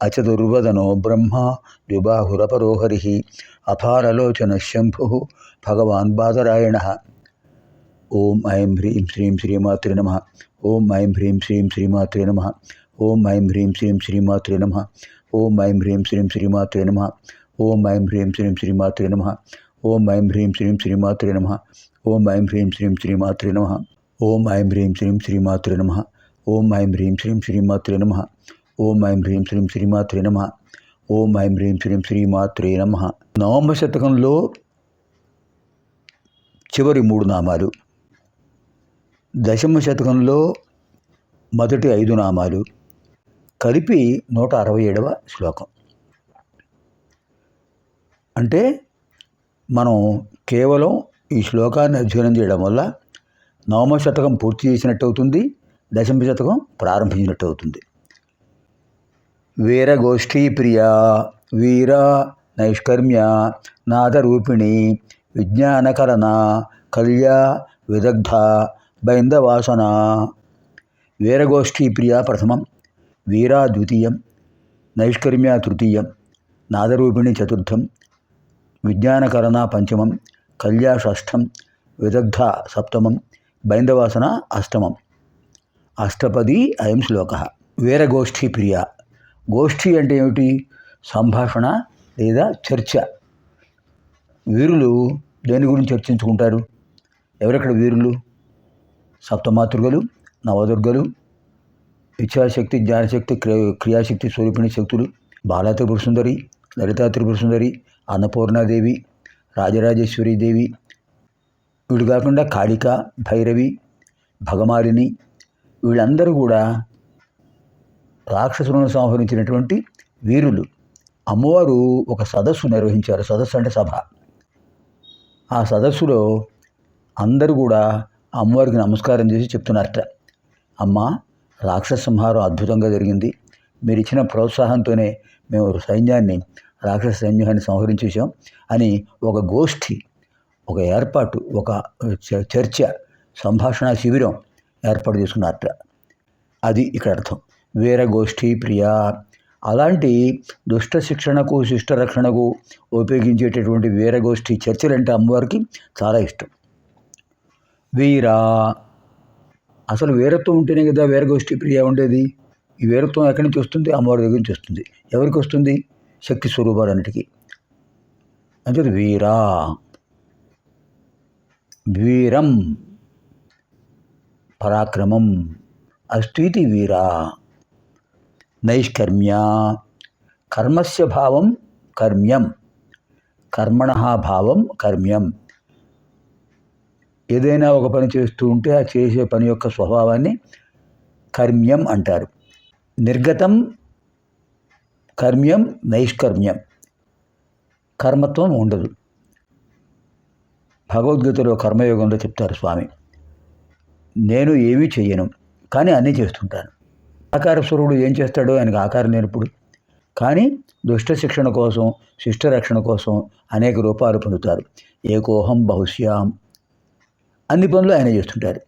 అచతుర్వదనో బ్రహ్మ ద్విబాహురపరోహరి అపారలోచన శంభు భగవాన్ బాదరాయణ ఓం ఐం హ్రీం శ్రీం శ్రీమాతృ నమ ఓం ఐం హ్రీం శ్రీం శ్రీమాతృ నమ ఓం ఐం హ్రీం శ్రీం శ్రీమాతృ నమ ఓం ఐం హ్రీం శ్రీం శ్రీమాతృ నమ ఓం ఐం హ్రీం శ్రీం శ్రీమాతృ నమ ఓం ఐం హ్రీం శ్రీం శ్రీమాతృ నమ ఓం ఐం హ్రీం శ్రీం శ్రీమాతృ నమ ఓం ఐం హ్రీం శ్రీం శ్రీమాతృ నమ ఓం ఐం హ్రీం శ్రీం శ్రీమాతృ నమ ఓం ఐం హ్రీం శ్రీం శ్రీమాత్రే నమ. ఓం ఐం హ్రీం శ్రీం శ్రీమాత్రే నమ. నవమ శతకంలో చివరి మూడు నామాలు. దశమ శతకంలో మొదటి ఐదు నామాలు. కలిపి నూట అరవై ఏడవ శ్లోకం. అంటే మనం కేవలం ఈ శ్లోకాన్ని అధ్యయనం చేయడం వల్ల నవమ శతకం పూర్తి చేసినట్టు అవుతుంది దశమ శతకం ప్రారంభించినట్టు అవుతుంది వీరగోష్ఠీ ప్రియ వీర నైష్కర్మ్య నాదరూపిణి విజ్ఞానకరణ కళ్య విదగ్ధ బైందవాసన. వీరగోష్ఠీ ప్రియ ప్రథమం వీరా ద్వితీయం నైష్కర్మ్య తృతీయం నాదరూపిణి చతుర్థం విజ్ఞానకరణ పంచమం కళ్యా షష్ఠం విదగ్ధ సప్తమం బైందవాసన అష్టమం. అష్టపది అయం శ్లోక. వీరగోష్ఠీ ప్రియ గోష్ఠి అంటే ఏమిటి? సంభాషణ లేదా చర్చ. వీరులు దేని గురించి చర్చించుకుంటారు? ఎవరెక్కడ వీరులు? సప్తమాతృగలు నవదుర్గలు ఇచ్ఛాశక్తి జ్ఞానశక్తి క్రియ క్రియాశక్తి స్వరూపిణి శక్తులు బాలా త్రిపుర సుందరి లలితా త్రిపుర సుందరి అన్నపూర్ణాదేవి రాజరాజేశ్వరి దేవి కాకుండా కాళిక భైరవి భగమాలిని వీళ్ళందరూ కూడా రాక్షసులను సంహరించినటువంటి వీరులు. అమ్మవారు ఒక సదస్సు నిర్వహించారు. సదస్సు అంటే సభ. ఆ సదస్సులో అందరూ కూడా అమ్మవారికి నమస్కారం చేసి చెప్తున్నారట. అమ్మ రాక్షస సంహారం అద్భుతంగా జరిగింది. మీరు ఇచ్చిన ప్రోత్సాహంతోనే మేము సైన్యాన్ని రాక్షస సైన్యాన్ని సంహరించేసాం అని ఒక గోష్ఠి ఒక ఏర్పాటు ఒక చ- చర్చ సంభాషణ శిబిరం ఏర్పాటు చేసుకున్నారట. అది ఇక్కడ అర్థం. వీరగోష్ఠీ ప్రియ. అలాంటి దుష్ట శిక్షణకు శిష్ట రక్షణకు ఉపయోగించేటటువంటి వీరగోష్ఠి చర్చలంటే అమ్మవారికి చాలా ఇష్టం. వీరా. అసలు వీరత్వం ఉంటేనే కదా వీరగోష్ఠి ప్రియ ఉండేది. ఈ వీరత్వం ఎక్కడి నుంచి వస్తుంది? అమ్మవారి దగ్గర నుంచి వస్తుంది. ఎవరికి వస్తుంది? శక్తి స్వరూపాలన్నిటికీ అంటే వీరా. వీరం. పరాక్రమం. అస్థితి వీరా. నైష్కర్మ్య కర్మస్య భావం కర్మ్యం. కర్మణ భావం కర్మ్యం. ఏదైనా ఒక పని చేస్తూ ఉంటే ఆ చేసే పని యొక్క స్వభావాన్ని కర్మ్యం అంటారు. నిర్గతం కర్మ్యం నైష్కర్మ్యం. కర్మత్వం ఉండదు. భగవద్గీతలో కర్మయోగంలో చెప్తారు స్వామి నేను ఏమీ చెయ్యను కానీ అన్నీ చేస్తుంటాను. ఆకార స్వరుడు ఏం చేస్తాడో ఆయనకు ఆకారం లేనప్పుడు కానీ దుష్ట శిక్షణ కోసం శిష్ట రక్షణ కోసం అనేక రూపాలు పొందుతారు. ఏకోహం బహుశ్యాం. అన్ని పనులు ఆయన చేస్తుంటారు.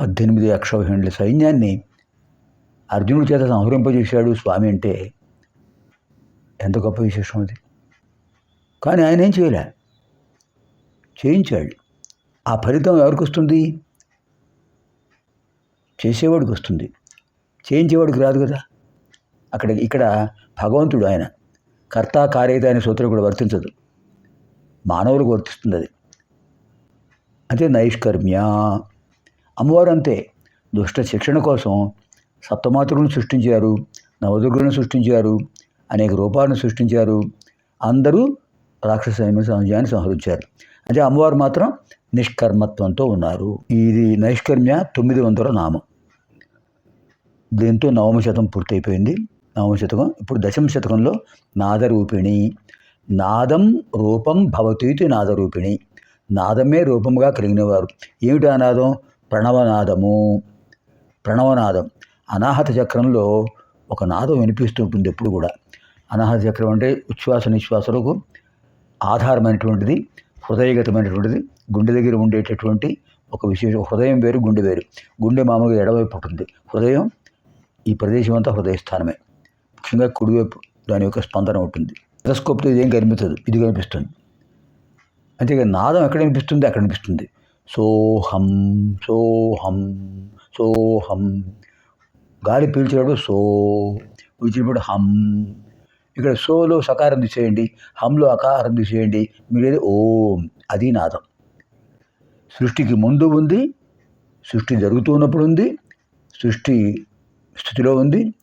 పద్దెనిమిది అక్షౌహిణుల సైన్యాన్ని అర్జునుడి చేత సంహరింపజేశాడు స్వామి అంటే ఎంత గొప్ప విశేషం అది. కానీ ఆయన ఏం చేయలే. చేయించాడు. ఆ ఫలితం ఎవరికి వస్తుంది? చేసేవాడికి వస్తుంది. చేయించేవాడికి రాదు కదా. అక్కడ ఇక్కడ భగవంతుడు ఆయన. కర్త కార్యత అనే సూత్రం కూడా వర్తించదు. మానవులకు వర్తిస్తుంది అది. అంటే నైష్కర్మ్య. అమ్మవారు అంతే. దుష్ట శిక్షణ కోసం సప్తమాతృలను సృష్టించారు నవదుర్గులను సృష్టించారు అనేక రూపాలను సృష్టించారు. అందరూ రాక్షస సైన్య సంహరించారు. అంటే అమ్మవారు మాత్రం నిష్కర్మత్వంతో ఉన్నారు. ఇది నైష్కర్మ్య తొమ్మిది వందల నామం. దీంతో నవమ శతం పూర్తయిపోయింది. నవమ శతకం ఇప్పుడు దశమ శతకంలో నాదరూపిణి. నాదం రూపం భవతీతి నాదరూపిణి. నాదమే రూపముగా కలిగినవారు. ఏమిటి అనాదం? ప్రణవనాదము. ప్రణవనాదం. అనాహత చక్రంలో ఒక నాదం వినిపిస్తూ ఉంటుంది ఎప్పుడు కూడా. అనాహత చక్రం అంటే ఉచ్ఛ్వాస నిశ్వాసలకు ఆధారమైనటువంటిది హృదయగతమైనటువంటిది గుండె దగ్గర ఉండేటటువంటి ఒక విశేష హృదయం వేరు గుండె వేరు. గుండె మామూలుగా ఎడవైపు ఉంటుంది. హృదయం ఈ ప్రదేశం అంతా హృదయస్థానమే. ముఖ్యంగా కుడివైపు దాని యొక్క స్పందన ఉంటుంది టెలస్కోప్తో ఇదేం కనిపించదు ఇది కనిపిస్తుంది. అంతేగా నాదం ఎక్కడ కనిపిస్తుంది అక్కడ అనిపిస్తుంది సోహం సోహం సోహం. గాలి పీల్చేటప్పుడు సో విడిచినప్పుడు హం. ఇక్కడ సోలో సకారం తీసేయండి హంలో అకారం తీసేయండి మీరేది ఓం అది నాదం. సృష్టికి ముందు ఉంది సృష్టి జరుగుతున్నప్పుడు ఉంది సృష్టి స్థితిలో ఉంది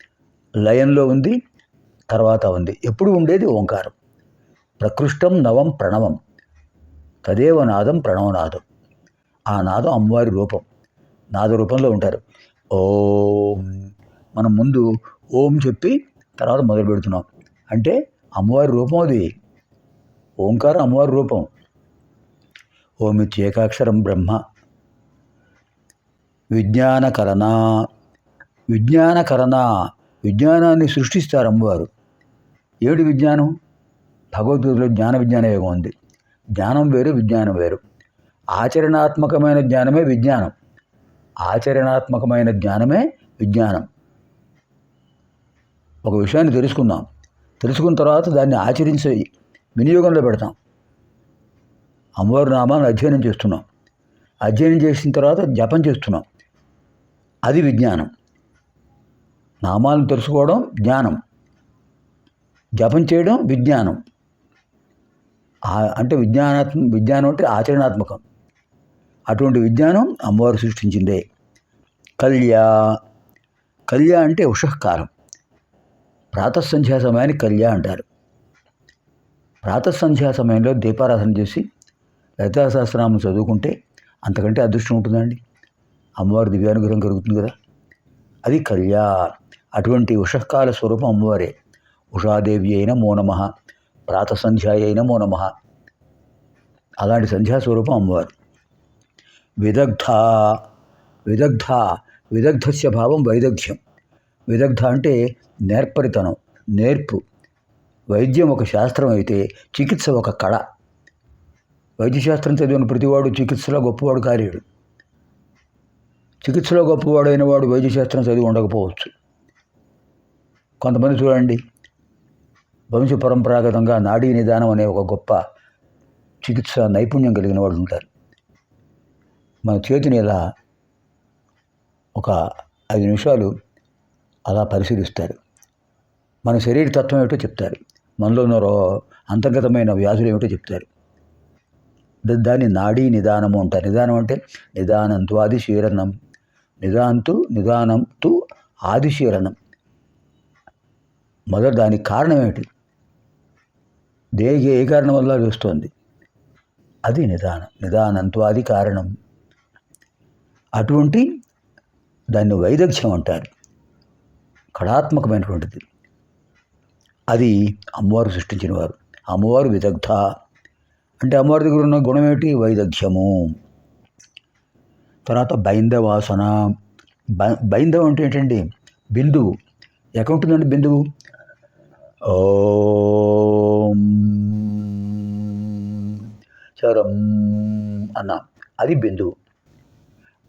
లయంలో ఉంది తర్వాత ఉంది. ఎప్పుడు ఉండేది? ఓంకారం. ప్రకృష్టం నవం ప్రణవం. తదేవ నాదం ప్రణవనాదం ఆ నాదం అమ్మవారి రూపం. నాద రూపంలో ఉంటారు. ఓం. మనం ముందు ఓం చెప్పి తర్వాత మొదలు పెడుతున్నాం. అంటే అమ్మవారి రూపం అది. ఓంకారం అమ్మవారి రూపం. ఓమిత్యేకాక్షరం బ్రహ్మ. విజ్ఞానకరణ విజ్ఞానకరణ విజ్ఞానాన్ని సృష్టిస్తారు అమ్మవారు. ఏమిటి విజ్ఞానం? భగవద్గీతలో జ్ఞాన విజ్ఞాన యోగం ఉంది. జ్ఞానం వేరు విజ్ఞానం వేరు. ఆచరణాత్మకమైన జ్ఞానమే విజ్ఞానం. ఆచరణాత్మకమైన జ్ఞానమే విజ్ఞానం. ఒక విషయాన్ని తెలుసుకుందాం. తెలుసుకున్న తర్వాత దాన్ని ఆచరించి వినియోగంలో పెడతాం. అమ్మవారి నామాన్ని అధ్యయనం చేస్తున్నాం. అధ్యయనం చేసిన తర్వాత జపం చేస్తున్నాం. అది విజ్ఞానం. నామాలను తెలుసుకోవడం జ్ఞానం. జపం చేయడం విజ్ఞానం. అంటే విజ్ఞానాత్మ విజ్ఞానం అంటే ఆచరణాత్మకం. అటువంటి విజ్ఞానం అమ్మవారు సృష్టించిందే. కళ్యా కళ్యా అంటే ఉషకారం. ప్రాతసంధ్యా సమయాన్ని కళ్యా అంటారు. ప్రాతసంధ్యా సమయంలో దీపారాధన చేసి లలితా సహస్రనామం చదువుకుంటే అంతకంటే అదృష్టం ఉంటుందండి. అమ్మవారి దివ్యానుగ్రహం కలుగుతుంది కదా. అది కళ్యా అటువంటి ఉషఃకాల స్వరూపం అమ్మవారే ఉషాదేవి అయిన మో నమ ప్రాతసంధ్యాయ అయిన మో నమ. అలాంటి సంధ్యా స్వరూపం అమ్మవారు విదగ్ధ విదగ్ధ విదగ్ధస్య భావం వైదగ్ధ్యం. విదగ్ధ అంటే నేర్పరితనం నేర్పు. వైద్యం ఒక శాస్త్రం అయితే చికిత్స ఒక కళ. వైద్యశాస్త్రం చదివిన ప్రతివాడు చికిత్సలో గొప్పవాడు కార్యుడు చికిత్సలో గొప్పవాడైన వాడు వైద్యశాస్త్రం చదివి ఉండకపోవచ్చు. కొంతమంది చూడండి వంశ పరంపరాగతంగా నాడీ నిదానం అనే ఒక గొప్ప చికిత్స నైపుణ్యం కలిగిన వాళ్ళు ఉంటారు. మన చేతిని ఇలా ఒక ఐదు నిమిషాలు అలా పరిశీలిస్తారు. మన శరీర తత్వం ఏమిటో చెప్తారు. మనలో ఉన్నారో అంతర్గతమైన వ్యాధులు ఏమిటో చెప్తారు. ద- దాన్ని నాడీ నిదానము అంటారు. నిదానం అంటే నిదానంతు ఆదిశీరణం నిదాంతు నిదానంతు ఆదిశీరణం మొదట దానికి కారణం ఏమిటి? దేనికి ఏ కారణం వల్ల అది వస్తుంది? అది నిదానం. నిదానంతో అది కారణం. అటువంటి దాన్ని వైదగ్ధ్యం అంటారు. కళాత్మకమైనటువంటిది. అది అమ్మవారు సృష్టించిన వారు అమ్మవారు విదగ్ధ. అంటే అమ్మవారి దగ్గర ఉన్న గుణం ఏమిటి? వైదగ్ధ్యము. తర్వాత బైందవాసన. బై- బైందవం అంటే ఏంటండి? బిందువు. ఎక్కడ ఉంటుందండి బిందువు? ఓం చరం అన్న. అది బిందువు.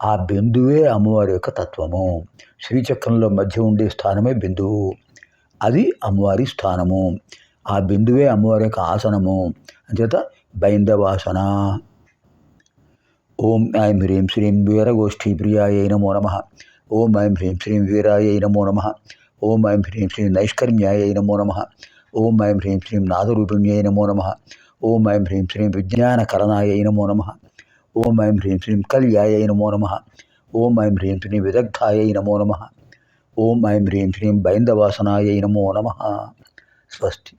ఆ బిందువే అమ్మవారి యొక్క తత్వము. శ్రీచక్రంలో మధ్య ఉండే స్థానమే బిందువు. అది అమ్మవారి స్థానము. ఆ బిందువే అమ్మవారి యొక్క ఆసనము. అంచేత బైందవాసన. ఓం ఐం హ్రీం శ్రీం వీరగోష్ఠీ ప్రియాయ నమో నమ. ఓం ఐం హ్రీం శ్రీం వీరాయ నమో నమ. ఓం ఐం హ్రీం శ్రీం నైష్కర్మ్యాయ నమో నమ. ఓం ఐం హ్రీం శ్రీం నాదరూపిణ్యై నమో నమ. ఓం ఐం హ్రీం శ్రీం విజ్ఞానకరణాయ నమో నమ. ఓం ఐం హ్రీం శ్రీం కళ్యాయ నమో నమ. ఓం ఐం హ్రీం శ్రీం విదగ్ధాయ నమో నమ. ఓం ఐం హ్రీం శ్రీం బైందవాసనాయ నమో నమ. స్వస్తి.